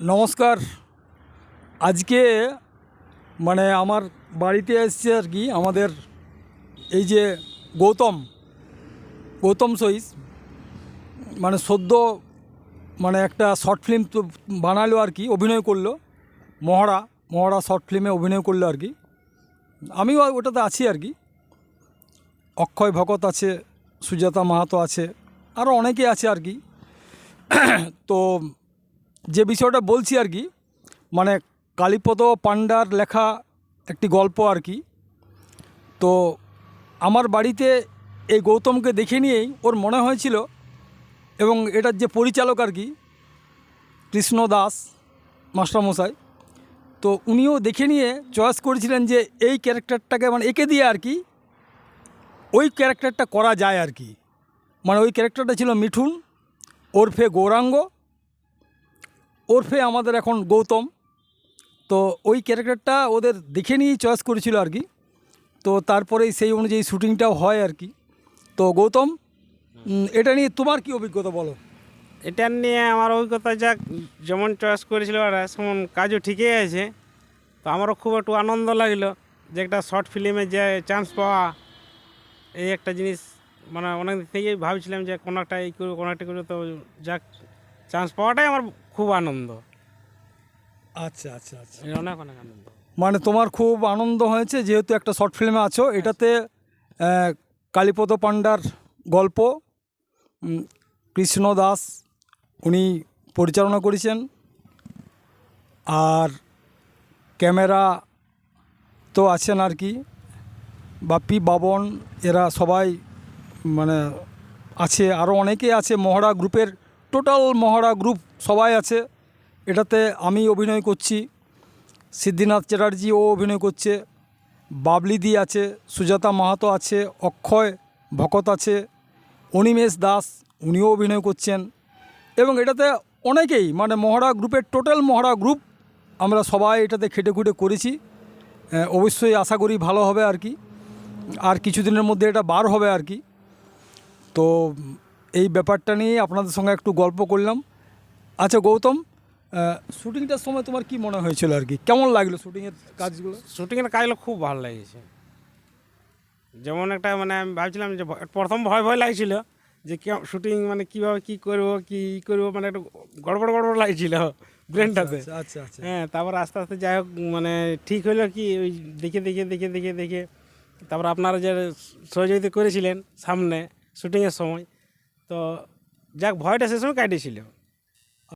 নমস্কার। আজকে মানে আমার বাড়িতে এসছে আর কি আমাদের এই যে গৌতম গৌতম সইস মানে সদ্য মানে একটা শর্ট ফিল্ম বানালো আর কি, অভিনয় করল। মহড়া মহড়া শর্ট ফিল্মে অভিনয় করল আর কি। আমিও ওটাতে আছি আর কি। অক্ষয় ভকত আছে, সুজাতা মাহাতো আছে আরও অনেকেই আছে আর কি। তো যে বিষয়টা বলছি আর কি মানে কালীপদ পাণ্ডার লেখা একটি গল্প আর কি। তো আমার বাড়িতে এই গৌতমকে দেখে নিয়েই ওর মনে হয়েছিল এবং এটার যে পরিচালক আর কি, কৃষ্ণ দাস মাস্টারমশাই, তো উনিও দেখে নিয়ে চয়েস করেছিলেন যে এই ক্যারেক্টারটাকে মানে একে দিয়ে আর কি ওই ক্যারেক্টারটা করা যায় আর কি। মানে ওই ক্যারেক্টারটা ছিল মিঠুন, ওরফে গৌরাঙ্গ ওরফে আমাদের এখন গৌতম। তো ওই ক্যারেক্টারটা ওদের দেখে নিয়েই চয়েস করেছিল আর কি। তো তারপরেই সেই অনুযায়ী শ্যুটিংটাও হয় আর কি। তো গৌতম এটা নিয়ে তোমার কি অভিজ্ঞতা বলো? এটা নিয়ে আমার অভিজ্ঞতা যাক, যেমন চয়েস করেছিল ওরা সেমন কাজও ঠিকই আছে। তো আমারও খুব একটু আনন্দ লাগল যে একটা শর্ট ফিল্মে যে চান্স পাওয়া, এই একটা জিনিস মানে অনেক থেকেই ভাবছিলাম যে কোনো একটা এই করব কোনো একটা করব তো যাক, চান্স পাওয়াটাই আমার খুব আনন্দ। আচ্ছা আচ্ছা আচ্ছা। অনেক অনেক আনন্দ। মানে তোমার খুব আনন্দ হয়েছে যেহেতু একটা শর্ট ফিল্মে আছো। এটাতে কালীপদ পাণ্ডার গল্প কৃষ্ণ দাস উনি পরিচালনা করেছেন। আর ক্যামেরা তো আছেন আর কি। বাপ্পি বাবন এরা সবাই মানে আছে আরও অনেকে আছে। মহড়া গ্রুপের টোটাল মহড়া গ্রুপ সবাই আছে। এটাতে আমি অভিনয় করছি, সিদ্ধিনাথ চ্যাটার্জি ও অভিনয় করছে বাবলিদি আছে, সুজাতা মাহাতো আছে, অক্ষয় ভকত আছে, অনিমেষ দাস উনিও অভিনয় করছেন। এবং এটাতে অনেকেই মানে মহড়া গ্রুপের টোটাল মহড়া গ্রুপ আমরা সবাই এটাতে খেটে খুঁটে করেছি। অবশ্যই আশা করি ভালো হবে আর কি। আর কিছুদিনের মধ্যে এটা বার হবে আর কি। তো এই ব্যাপারটা নিয়ে আপনাদের সঙ্গে একটু গল্প করলাম। আচ্ছা গৌতম শুটিংটার সময় তোমার কি মনে হয়েছিল আর কি? কেমন লাগল শুটিংয়ের কাজগুলো? শুটিংয়ের কাজগুলো খুব ভালো লেগেছে। যেমন একটা মানে আমি ভাবছিলাম যে প্রথম ভয় ভয় লাগছিল যে শুটিং মানে কীভাবে কী করব কী করব মানে একটু গড়বড় গড়বড় লাগছিল ব্রেনটাতে। আচ্ছা আচ্ছা আচ্ছা। হ্যাঁ তারপর আস্তে আস্তে যাই হোক মানে ঠিক হলো কি ওই দেখে দেখে দেখে দেখে দেখে। তারপর আপনারা যে সহযোগিতা করেছিলেন সামনে শুটিংয়ের সময় তো যাক ভয়টা সে সময় কাটিয়েছিল।